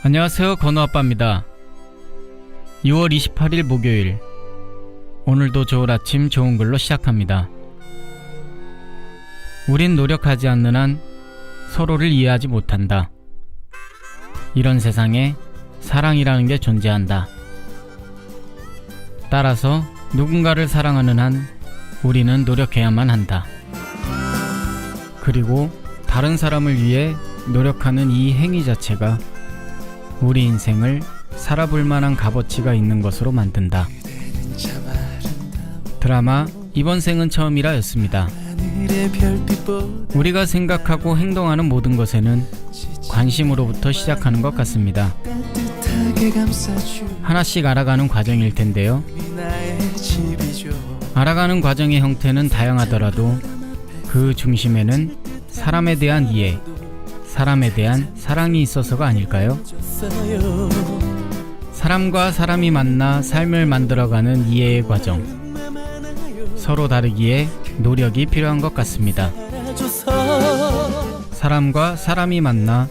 안녕하세요. 건우 아빠입니다. 6월 28일 목요일. 오늘도 좋은 아침 좋은 글로 시작합니다. 우린 노력하지 않는 한 서로를 이해하지 못한다. 이런 세상에 사랑이라는 게 존재한다. 따라서 누군가를 사랑하는 한 우리는 노력해야만 한다. 그리고 다른 사람을 위해 노력하는 이 행위 자체가 우리 인생을 살아볼 만한 값어치가 있는 것으로 만든다. 드라마 이번 생은 처음이라 였습니다. 우리가 생각하고 행동하는 모든 것에는 관심으로부터 시작하는 것 같습니다. 하나씩 알아가는 과정일 텐데요. 알아가는 과정의 형태는 다양하더라도 그 중심에는 사람에 대한 이해, 사람에 대한 사랑이 있어서가 아닐까요? 사람과 사람이 만나 삶을 만들어가는 이해의 과정. 서로 다르기에 노력이 필요한 것 같습니다. 사람과 사람이 만나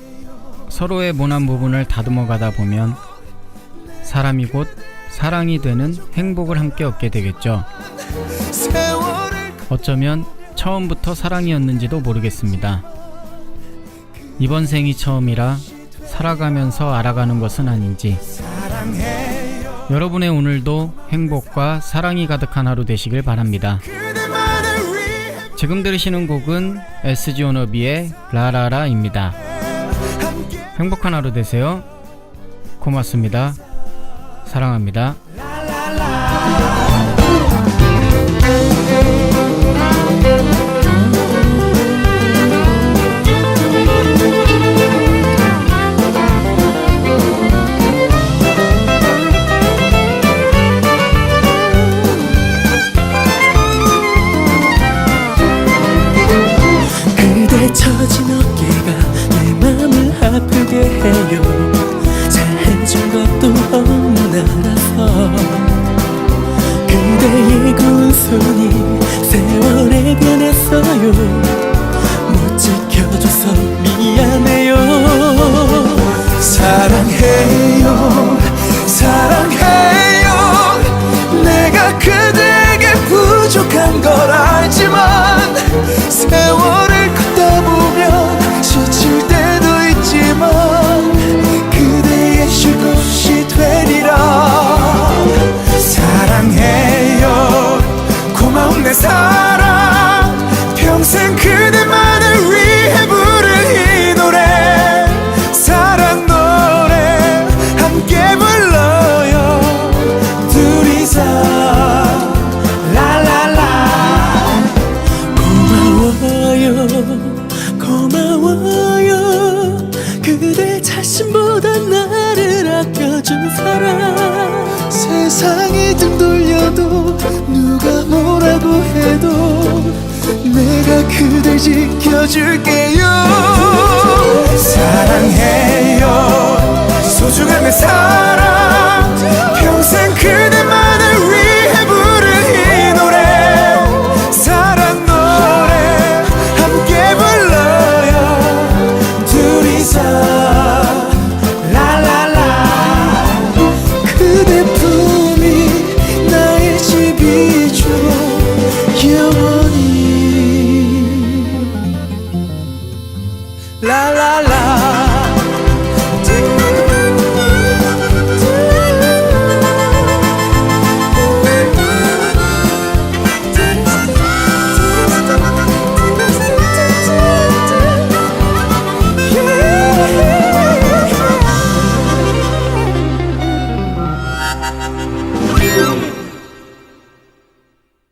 서로의 모난 부분을 다듬어 가다 보면 사람이 곧 사랑이 되는 행복을 함께 얻게 되겠죠. 어쩌면 처음부터 사랑이었는지도 모르겠습니다. 이번 생이 처음이라 살아가면서 알아가는 것은 아닌지 여러분의 오늘도 행복과 사랑이 가득한 하루 되시길 바랍니다. 지금 들으시는 곡은 SG 오너비의 라라라입니다. 행복한 하루 되세요. 고맙습니다. 사랑합니다. 세월에 변했어요. 못 지켜줘서 미안해요. 사랑해요. 사랑해요. 내가 그대에게 부족한 걸 알지만 그대 자신보다 나를 아껴준 사람. 세상이 등 돌려도 누가 뭐라고 해도 내가 그댈 지켜줄게요. 사랑해요. 소중한 내사 영원히 라라라